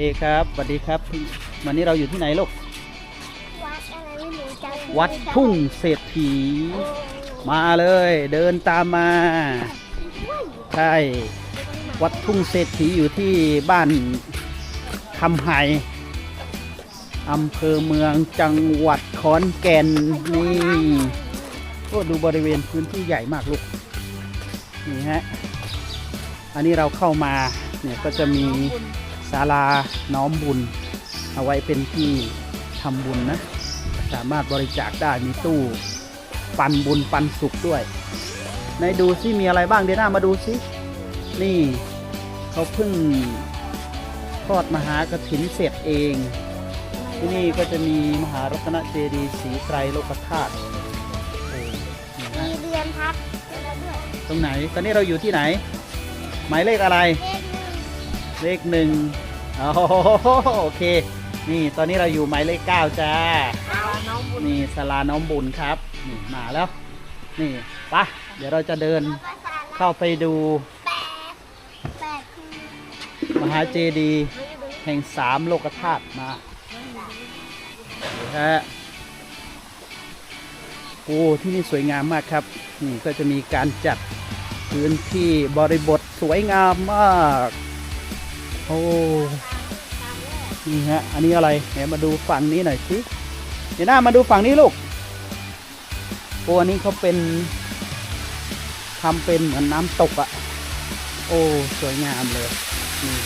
ดีครับสวัสดีครับ วันนี้เราอยู่ที่ไหนลูก วัดอะไรไม่รู้จักวัดทุ่งเศรษฐี มาเลย เดินตามมา ใช่ วัดทุ่งเศรษฐีอยู่ที่บ้านคำไฮอำเภอเมืองจังหวัดขอนแก่นนี่ก็ดูบริเวณพื้นที่ใหญ่มากลูก นี่ฮะ อันนี้เราเข้ามาเนี่ยก็จะมี ศาลาน้อมบุญ เอาไว้เป็นที่ทำบุญนะ สามารถบริจาคได้มีตู้ปันบุญปันสุขด้วย ในดูซิมีอะไรบ้างเดี๋ยวหน้ามาดูซินี่เขาเพิ่งทอดมหากฐินเสร็จเอง ที่นี่ก็จะมีมหารัตนเจดีย์ศรีไตรโลกธาตุโอ้นี่ฮะมีเดือนพักแล้วด้วยตรงไหน ตอนนี้เราอยู่ที่ไหน หมายเลขอะไร เลขหนึ่ง เลขหนึ่งโอ้โหโอเค นี่ตอนนี้เราอยู่หมายเลขเก้าจ้าน้องบุญนี่สลาน้อมบุญครับนี่มาแล้ว นี่ไปะเดี๋ยวเราจะเดินเข้าไปดูแปดแปดคือมหาเจดีย์แห่งสามโลกธาตุมานี่ฮะโอ้ที่นี่สวยงามมากครับ นี่ก็จะมีการจัดพื้นที่บริบทสวยงามมาก โอ้นี่ฮะ อันนี้อะไรไหนมาดูฝั่งนี้หน่อยสิเดี๋ยวหน้ามาดูฝั่งนี้ลูกโอ้อันนี้เขาเป็นทำเป็นเหมือนน้ำตกอะโอ้ สวยงามเลยนี่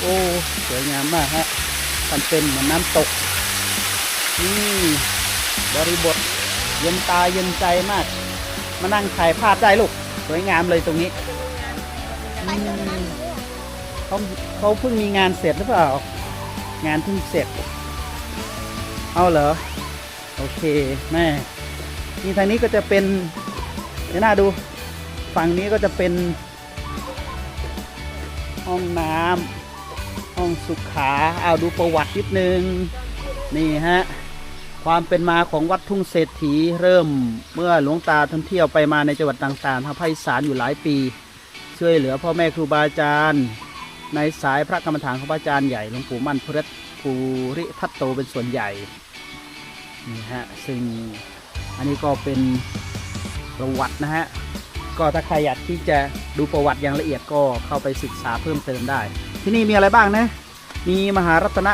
โอ้ สวยงามมากฮะทำเป็นเหมือนน้ำตก นี่บริบทเย็นตาเย็นใจมาก มานั่งถ่ายภาพได้ลูก สวยงามเลยตรงนี้ เขาเขาเพิ่งมีงานเสร็จหรือเปล่า งานเพิ่งเสร็จ เอาเหรอ โอเคแม่นี่ทางนี้ก็จะเป็นเดี๋ยวน้าดู ฝั่งนี้ก็จะเป็น ห้องน้ำห้องสุขาเอาดูประวัตินิดนึง นี่ฮะ ความเป็นมาของวัดทุ่งเศรษฐีเริ่มเมื่อหลวงตาท่องเที่ยวไปมาในจังหวัดต่างๆทางภาคอีสานอยู่หลายปี ช่วยเหลือพ่อแม่ครูบาอาจารย์ ในสายพระกรรมฐานของพระอาจารย์ใหญ่หลวงปู่มั่นพุทธภูริทัตโตเป็นส่วนใหญ่นี่ฮะซึ่งอันนี้ก็เป็นประวัตินะฮะก็ถ้าใครอยากที่จะดูประวัติอย่างละเอียดก็เข้าไปศึกษาเพิ่มเติมได้ ที่นี่มีอะไรบ้างนะ มีมหารัตน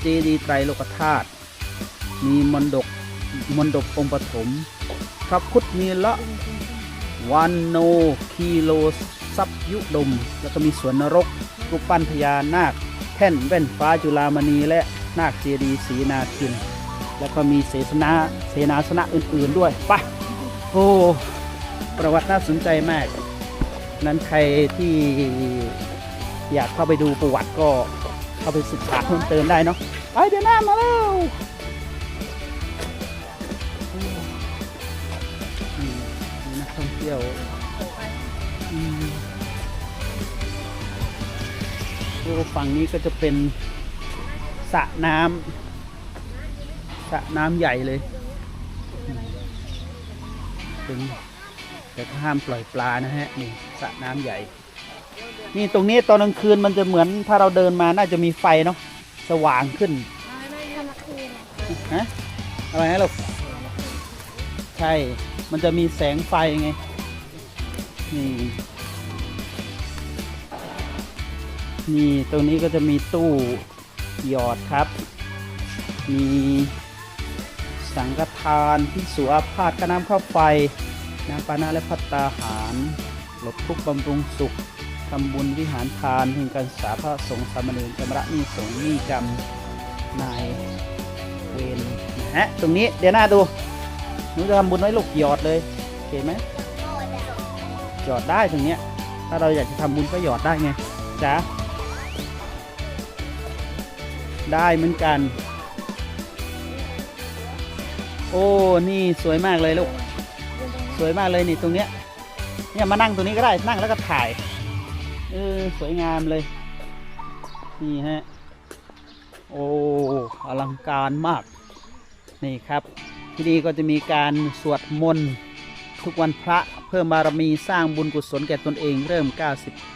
เจดีย์ไตรโลกธาตุมีมนดกมนดบองปฐมพระพุทธมีละวันโนคีโลซับยุดม แล้วก็มีสวนนรก รูปปั้นพญานาค แท่นแว่นฟ้าจุฬามณีและนาคเจดีย์ศรีนาคิน แล้วก็มีเสสนาเสนาสนะอื่นๆด้วยไปะโอ้ประวัติน่าสนใจมาก นั้นใครที่อยากเข้าไปดูประวัติก็เข้าไปศึกษาเพิ่มเติมได้เนาะไปเดี๋ยวหน้ามาแล้วนักท่องเที่ยว อืมโอ้ฝั่งนี้ก็จะเป็นสระน้ำสระน้ำใหญ่เลยเป็นแต่ห้ามปล่อยปลานะฮะนี่สระน้ำใหญ่ นี่ตรงนี้ตอนกลางคืนมันจะเหมือนถ้าเราเดินมาน่าจะมีไฟเนาะสว่างขึ้นฮะอะไรนะลูกใช่ มันจะมีแสงไฟไงนี่ นี่ตรงนี้ก็จะมีตู้หยอดครับ มีสังฆทานที่สุอาพาธกน้ำข้าวไฟน้ำปานะและพัตตาหารหลบทุกข์บำรุงสุขทำบุญวิหารทานถึงการสาพระสงฆ์สามเณรชำระหนี้สงฆ์หนี้กรรมนายเวนนะฮะตรงนี้เดี๋ยวหน้าดูหนูจะทำบุญไว้ลูกหยอดเลยโอเคไหมหยอดได้ตรงเนี้ยถ้าเราอยากจะทำบุญก็หยอดได้ไงจ๊ะ ได้เหมือนกัน โอ้ นี่สวยมากเลยลูก สวยมากเลยนี่ตรงเนี้ย เนี่ยมานั่งตรงนี้ก็ได้นั่งแล้วก็ถ่าย เออสวยงามเลย นี่ฮะ โอ้อลังการมาก นี่ครับ ที่นี่ก็จะมีการสวดมนต์ทุกวันพระเพิ่มบารมีสร้างบุญกุศลแก่ตนเองเริ่ม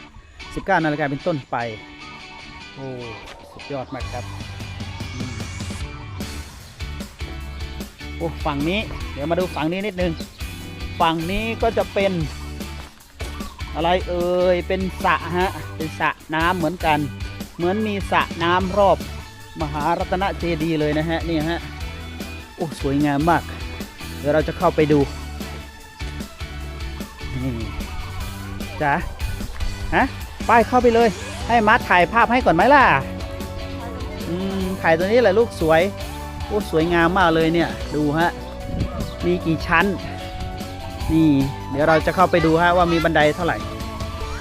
90 19นาฬิกาเป็นต้นไป โอ้ สุดยอดมากครับ โอ้ฝั่งนี้ เดี๋ยวมาดูฝั่งนี้นิดนึง ฝั่งนี้ก็จะเป็น อะไรเอ่ย เป็นสระฮะ เป็นสระน้ำเหมือนกัน เหมือนมีสระน้ำรอบมหารัตนเจดีย์เลยนะฮะ นี่ฮะ โอ้ สวยงามมาก เดี๋ยวเราจะเข้าไปดู นี่จ้ะฮะ ไปเข้าไปเลย ให้มารถ่ายภาพให้ก่อนไหมล่ะ อืม ถ่ายตัวนี้แหละลูกสวย โอ้สวยงามมากเลยเนี่ย ดูฮะ มีกี่ชั้น นี่ เดี๋ยวเราจะเข้าไปดูฮะว่ามีบันไดเท่าไหร่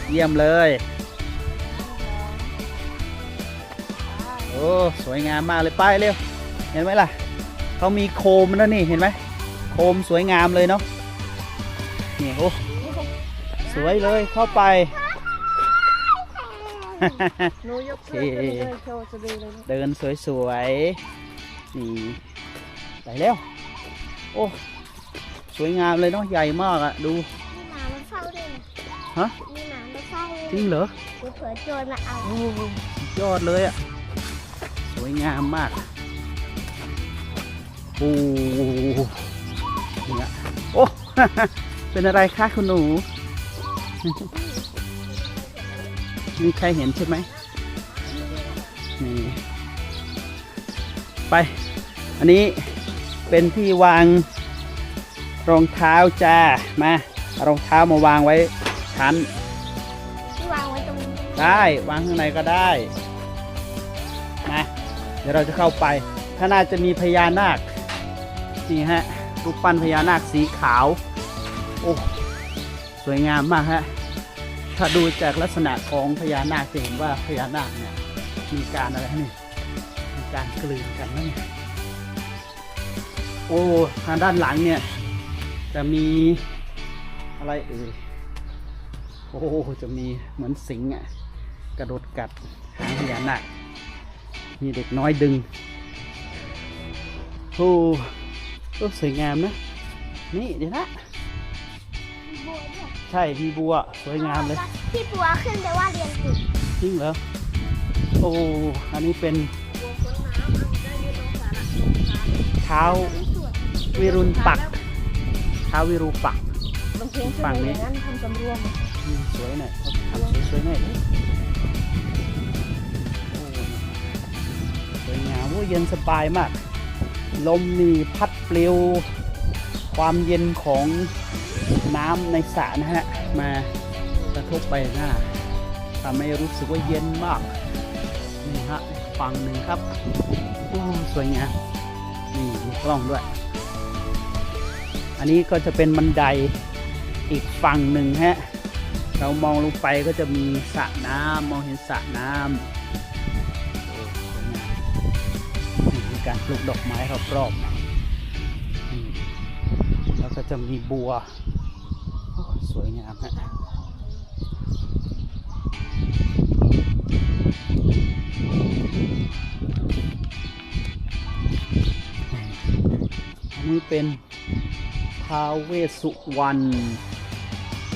เยี่ยมเลย โอ้สวยงามมากเลยไปเร็ว เห็นไหมล่ะ เขามีโคมแล้วนี่เห็นไหม โคมสวยงามเลยเนาะ นี่โอ้สวยเลยเข้าไปหนูยกเสื้อขึ้นเลยโชว์สะดือเลยนะเดินสวยๆ นี่ไปแล้ว โอ้ สวยงามเลยเนาะใหญ่มากอะดู มีหมามาเฝ้าด้วยนะฮะ มีหมามาเฝ้าด้วยจริงเหรอเดี๋ยวเผื่อโจรมาเอา โอ้สุดยอดเลยอะสวยงามมากโอ้เนี่ยโอ้ เป็นอะไรคะคุณหนู มีใครเห็นใช่ไหมนี่ไป อันนี้เป็นที่วางรองเท้าจ้ามาเอารองเท้ามาวางไว้ชั้น ที่วางไว้ตรงนี้ได้วางข้างในก็ได้นะเดี๋ยวเราจะเข้าไปถ้าน่าจะมีพญานาคนี่ฮะรูปปั้นพญานาคสีขาว โอ้สวยงามมากฮะถ้าดูจากลักษณะของพญานาคจะเห็นว่าพญานาคเนี่ยมีการอะไรนี่มีการกลืนกันนะเนี่ย โอ้ทางด้านหลังเนี่ย จะมีอะไรเอ่ยโอ้โหจะมีเหมือนสิงห์อะ กระโดดกัดหางพญานาคมีเด็กน้อยดึงโอ้โอ้สวยงามนะ นี่เดี๋ยวนะมีบัวด้วยใช่มีบัวสวยงามเลยที่บัวขึ้นแต่ว่าเรียนติดจริงเหรอโอ้อันนี้เป็นบัวพ้นน้ำได้ยืนตรงสาระตรงขาเท้า วิรุณปักษ์เท้าวิรูปักษ์บางเพลงฝั่งนี้อย่างนั้นทำสำรวมอืมสวยหน่อยเขาทำสวยๆหน่อยดิโอ้สวยงามโอ้เย็นสบายมาก ลมนี่พัดปลิว ความเย็นของน้ำในสระนะฮะ มากระทบใบหน้าทำให้รู้สึกว่าเย็นมาก นี่ฮะฝั่งหนึ่งครับโอ้สวยงาม นี่มีกล้องด้วยอั นนี้ก็จะเป็นบันไดอีกฝั่งหนึ่งฮะ เรามองลงไปก็จะมีสระน้ำมองเห็นสระน้ำมนี่มีการปลูกดอกไม้รอบๆแล้วก็จะมีบัว สวยงามฮะอันนี้เป็น ท้าวเวสสุวรรณ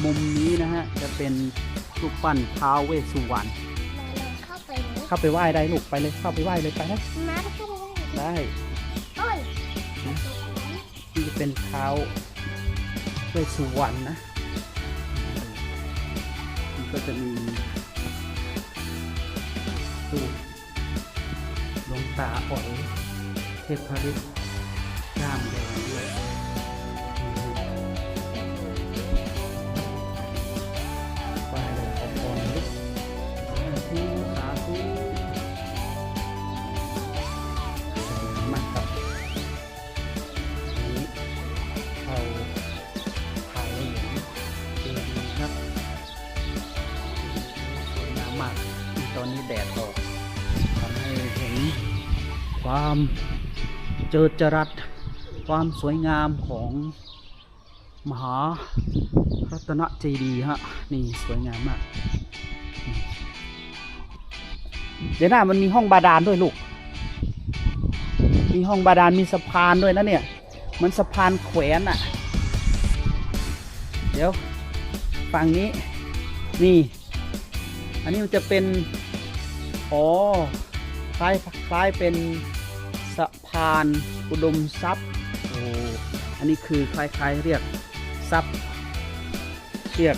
มุมนี้นะฮะจะเป็นรูปปั้นท้าวเวสสุวรรณเข้าไปเลยเข้าไปไหว้ได้ลูกไปเลยเข้าไปไหว้เลยไปนะมาเข้าไปเลยได้โอ้ยนี่จะเป็นท้าวเวสสุวรรณนะมันก็จะมีรูปหลวงตาอ๋อยเทพฤทธิ์ ความเจิดจรัส ความสวยงามของมหารัตนเจดีย์ฮะ นี่สวยงามมาก เดี๋ยวหน้ามันมีห้องบาดาลด้วยลูก มีห้องบาดาลมีสะพานด้วยนะเนี่ยเหมันสะพานแขวนอะ่ะ เดี๋ยวฝั่งนี้ นี่ อันนี้มันจะเป็น อ๋อ ล้ายคล้ายเป็นสะพานอุดมทรัพย์โอ้อันนี้คือคล้ายๆเรียกทรัพย์เรียก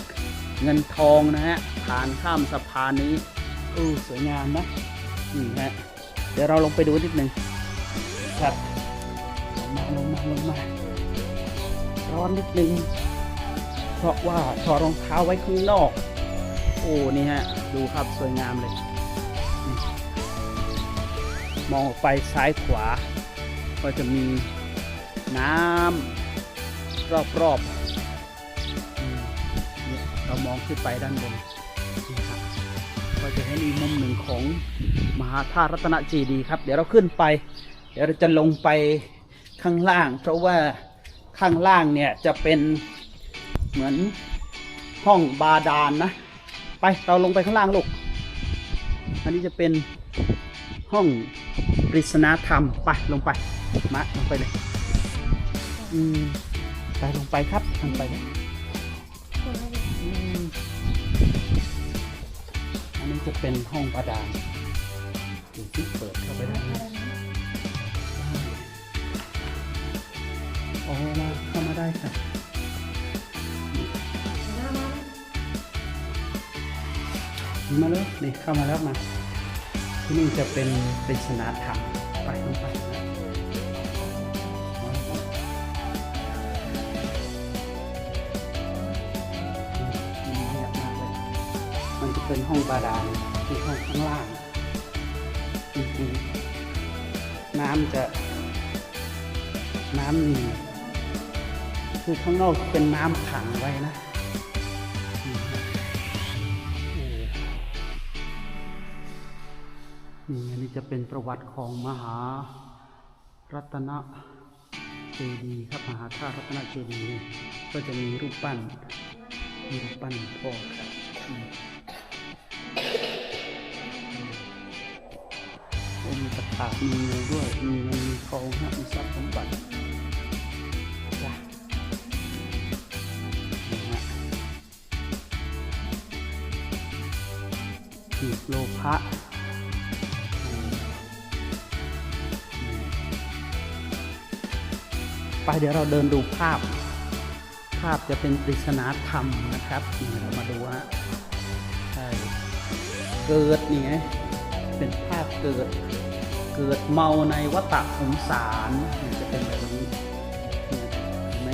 เงินทองนะฮะผ่านข้ามสะพานนี้อู้สวยงามนะนี่ฮะเดี๋ยวเราลงไปดูนิดหนึ่งครับลงมาลงมาลงมาร้อนนิดหนึ่งเพราะว่าถอดรองเท้าไว้ข้างนอก โอ้นี่ฮะดูครับสวยงามเลย มองออกไปซ้ายขวา ก็จะมีน้ำรอบๆเนี่ยเรามองขึ้นไปด้านบนนี่ครับก็จะเห็นอีกมุมหนึ่งของมหาธาตุรัตนเจดีครับ เดี๋ยวเราขึ้นไป เดี๋ยวเราจะลงไปข้างล่าง เพราะว่าข้างล่างเนี่ยจะเป็นเหมือนห้องบาดาลนนะ ไปเราลงไปข้างล่างลูก อันนี้จะเป็นห้อง ปริศนาธรรมไปลงไปมาลงไปเลยอืมไปลงไปครับลงไปเลยอืมอันนี้จะเป็นห้องบาดาลดูที่เปิดเข้าไปได้ไหมโอ้มาเข้ามาได้ค่ะมาเลยนี่เข้ามาแล้วมา ที่นี่จะเป็นปริศนาธรรมไปลงไปมเงียบมากเลยมันจะเป็นห้องบาดาลที่ห้องข้างล่างน้ำจะน้ำมีคือข้างนอกเป็นน้ำขังไว้นะ จะเป็นประวัติของมหารัตนเจดีย์ครับมหาธาตุรัตนเจดีย์ก็จะมีรูปปั้นมีรูปปั้นพ่อครับมโอ้มีตะขาบมีงูด้วยมีเงินมีทองฮะมีทรัพย์สมบัติจ้ะนี่ฮะหีบโลภะ เดี๋ยวเราเดินดูภาพ ภาพจะเป็นปริศนาธรรมนะครับเรามาดูฮะใช่เกิดนี่ไงเป็นภาพเกิด เกิดเมาในวัฏสงสารเนี่ยจะเป็นแบบนี้เห็นไหม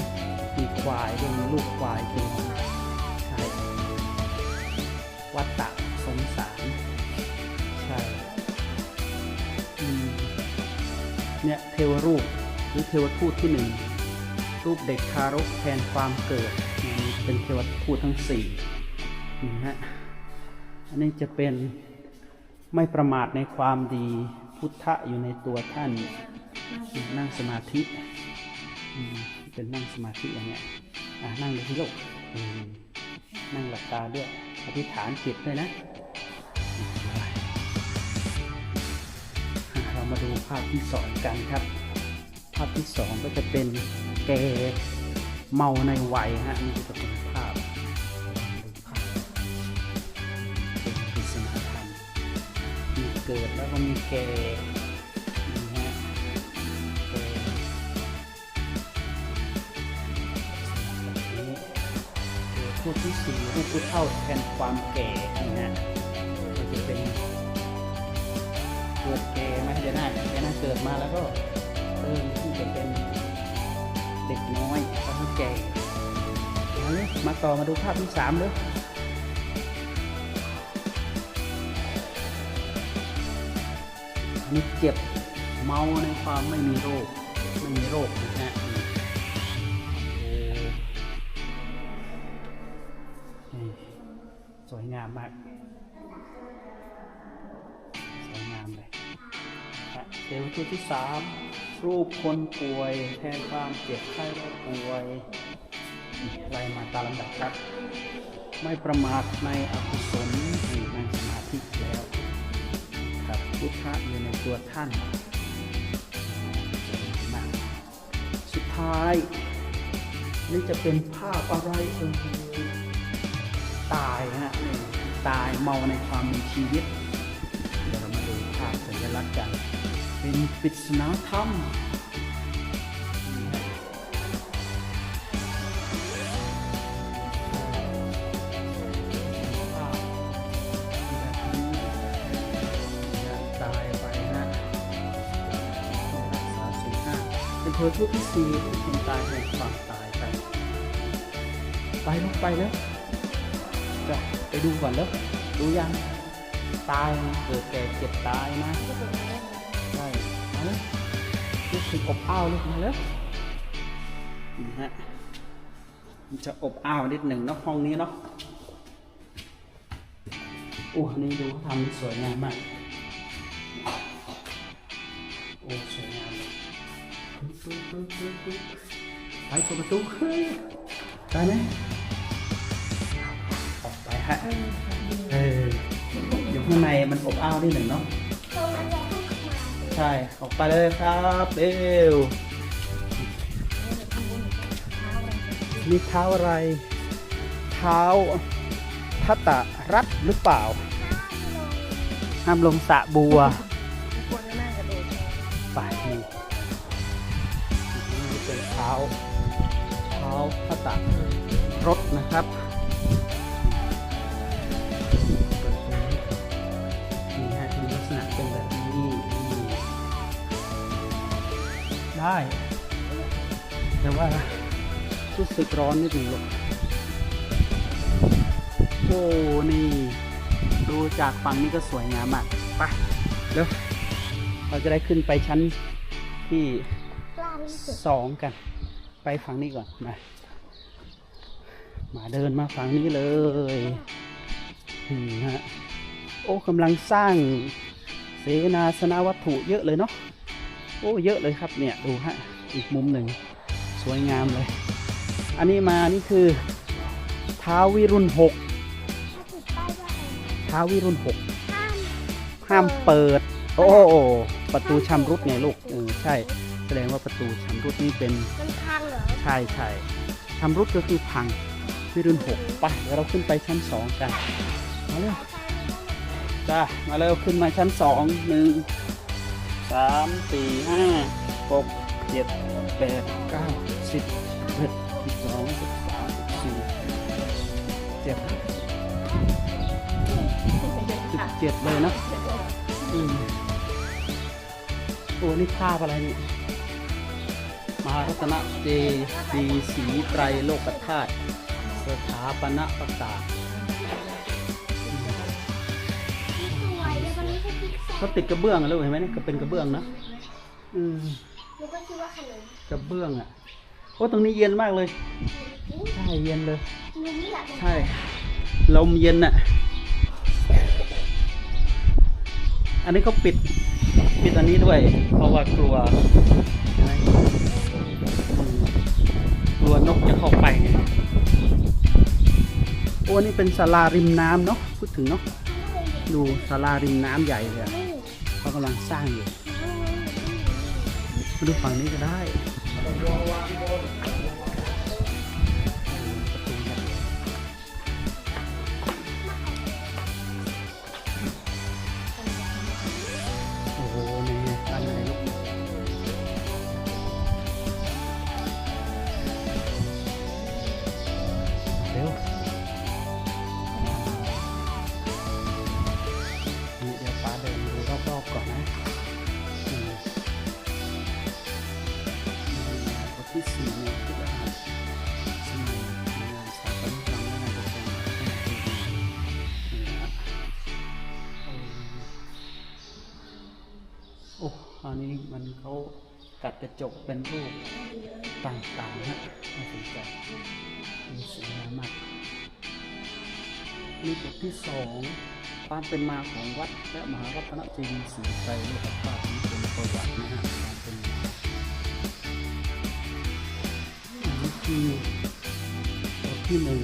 มีควายด้วยมีลูกควายตัวหนึ่งใช่วัฏสงสารใช่เนี่ยเทวรูปหรือเทวทูตที่หนึ่ง รูปเด็กทารกแทนความเกิดนี่เป็นเทวทูตทั้งสี่นี่ฮะอันนี้จะเป็นไม่ประมาทในความดีพุทธะอยู่ในตัวท่านนั่งสมาธิเป็นนั่งสมาธิอย่างเงี้ยนั่งเลยที่โลกนั่งหลับตาด้วยอธิษฐานจิตด้วยนะ เรามาดูภาพที่สองกันครับ ภาพที่สองก็จะเป็น แก่เมาในวัยฮะนี่ก็จะเป็นภาพดูภาพเป็นปริศนาธรรมมีเกิดแล้วก็มีแก่นี่ฮะเกิดพูดที่สี่รูปผู้เท่าแทนความแก่นี่ฮะก็จะเป็นเกิดแก่ไมเดี๋ยวหน้าเดี๋ยวหน้าเกิดมาแล้วก็เริ่มที่จะเป็น เด็กน้อยแล้วก็แก่มาเลยมาต่อมาดูภาพที่สามเลยอันนี้เจ็บเมาในความไม่มีโรค ไม่มีโรคนะฮะโอ้นี่สวยงามมาก สวยงามเลยครับเทวทูตที่สาม รูปคนป่วย แทนความเจ็บไข้และป่วยไล่มาตามลำดับครับ ไม่ประมาทในอกุศลอยู่ในสมาธิแล้วครับพุทธะอยู่ในตัวท่านมาสุดท้าย นี่จะเป็นภาพอะไรเอ่ยตายฮะตายเมาในความมีชีวิต ปริศนาธรรมเธอทุกที่สี่คนตายแห่งความตายไปไปลูกไปแล้วจะไปดูก่อนแล้วดูยัง ตายเกิดแก่เจ็บตายนะ รู้สึกอบอ้าวลูกมาแล้วนี่ฮะมันจะอบอ้าวนิดหนึ่งเนาะห้องนี้เนาะโอ้นี่ดูเขาทำสวยงามมากโอ้สวยงามเลยไปเปิดประตูเฮ้ยได้ไหมออกไปฮะเอออยู่ข้างในมันอบอ้าวนิดหนึ่งเนาะ ใช่ ออกไปเลยครับเร็วมีเท้าอะไร เท้าทัตตะรัตหรือเปล่า ห้ามลงสระบัวควรจะนั่งกระโดดไปนี่นี่เป็นเท้าเท้าทัตตะรถนะครับ ได้ แต่ว่ารู้สึกร้อนนิดหนึ่งลูกโอ้นี่ ดูจากฝั่งนี้ก็สวยงามมากไปเร็วเราจะได้ขึ้นไปชั้นที่สองกัน ไปฝั่งนี้ก่อนมามาเดินมาฝั่งนี้เลยฮะโอ้กำลังสร้างเสนาสนวัตถุเยอะเลยเนาะ โอ้เยอะเลยครับเนี่ยดูฮะอีกมุมหนึ่งสวยงามเลย อันนี้มานี่คือท้าววิรุณหกถ้าติดป้ายว่าท้าววิรุณหกห้ามห้ามเปิดโอ้โอ้ประตูชำรุดไงลูกเออใช่ แสดงว่าประตูชำรุดนี่เป็นมันพังเหรอใช่ใช่ชำรุดก็คือพังวิรุณหกไปเดี๋ยวเราขึ้นไปชั้นสองกันมาเร็วจ้ามาเร็วขึ้นมาชั้นสองหนึ่ง สามสี่ห้าหกเจ็ดแปดเก้าสิบเอ็ดสิบสองสิบสามสิบสี่เจ็ดสิบเจ็ดเลยเนาะอืมโอ้นี่ภาพอะไรนี่มหารัตนเจดีย์ศรีไตรโลกธาตุสถาปนประกาศ เขาติดกระเบื้องอะลูกเห็นไหมนี่ก็เป็นกระเบื้องนะอืมหนูก็คิดว่าขนมกระเบื้องอะโอ้ตรงนี้เย็นมากเลย ใช่เย็นเลย หนูนี่แหละใช่ลมเย็นอะ อันนี้เขาปิด ปิดอันนี้ด้วย เพราะว่ากลัวใช่ไหมอืมกลัวนกจะเข้าไปไงโอ้นี่เป็นศาลาริมน้ำเนาะพูดถึงเนาะ ดูศาลาริมน้ำใหญ่เลยอะ เขากำลังสร้างอยู่มาดูฝั่งนี้ก็ได้ เขากัดกระจกเป็นรูปต่างๆนะน่าสนใจมีสวยงามมากนี่บทที่สองความเป็นมาของวัดและมหารัตนเจดีย์ศรีไตรโลกธาตุนี่เป็นประวัตินะฮะความเป็นมาอันนี้คือบทที่หนึ่ง